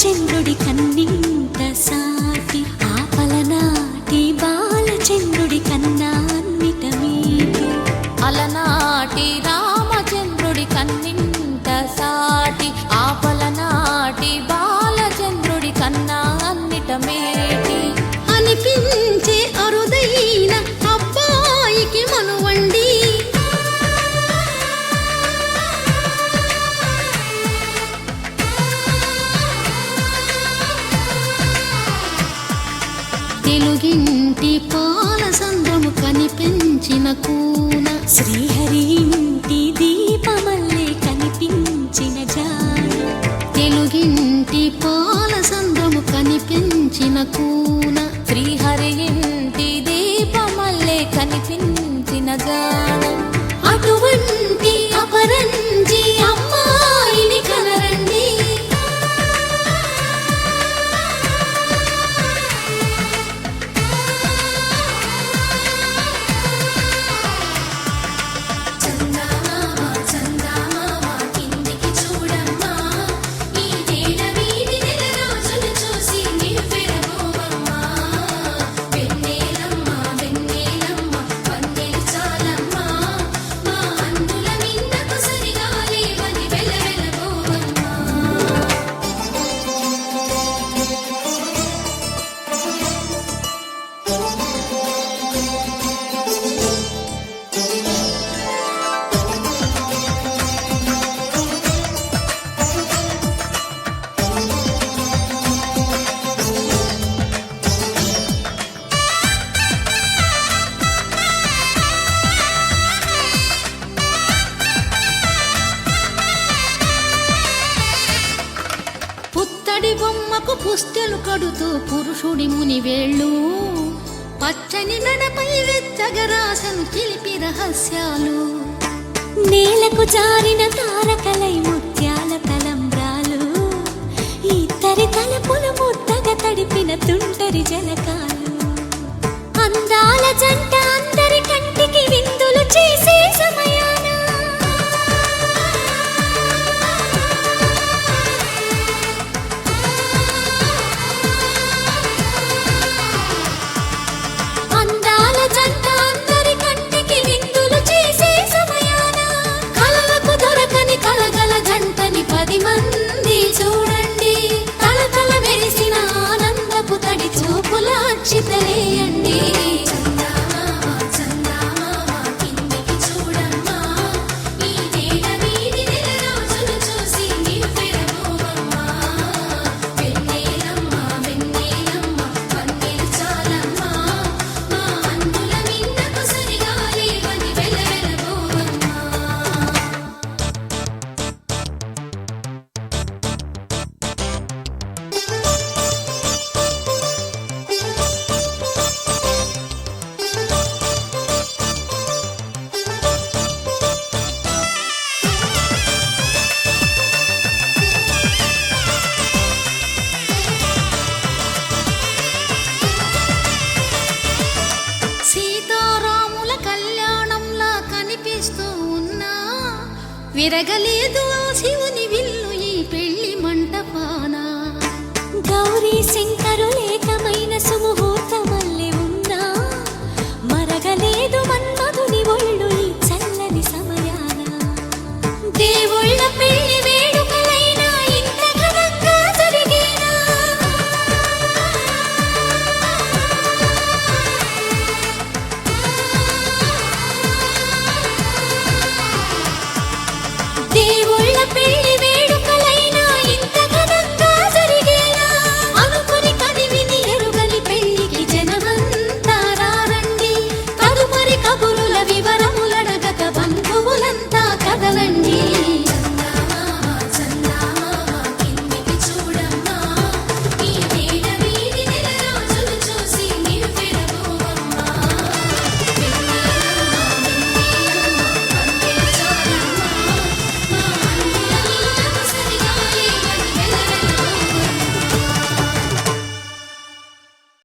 చంద్రుడి కన్నీంత సా కూన శ్రీహరి ఇంటి దీపమల్లే కనిపించిన జాడ తెలుగింటి పాల సంద్రము కనిపించిన కూన శ్రీహరి ఇంటి దీపమల్లే కనిపించిన జాడ పచ్చడి బొమ్మకు పుస్తెలు కడుతూ పురుషుడి ముని వేళ్ళు పచ్చని నడపై వెచ్చగరాసను చిలిపి రహస్యాలు. నేలకు జారిన తారకలై ముత్యాల తలంబ్రాలు. ఇద్దరి తలపుల ముద్దగా తడిపిన తుంటరి జనకాలు అందాల జంట She's the. విరగలేదు ఆ శివుని విల్లు ఈ పెళ్ళి మంటపానా. గౌరీ శంకరులే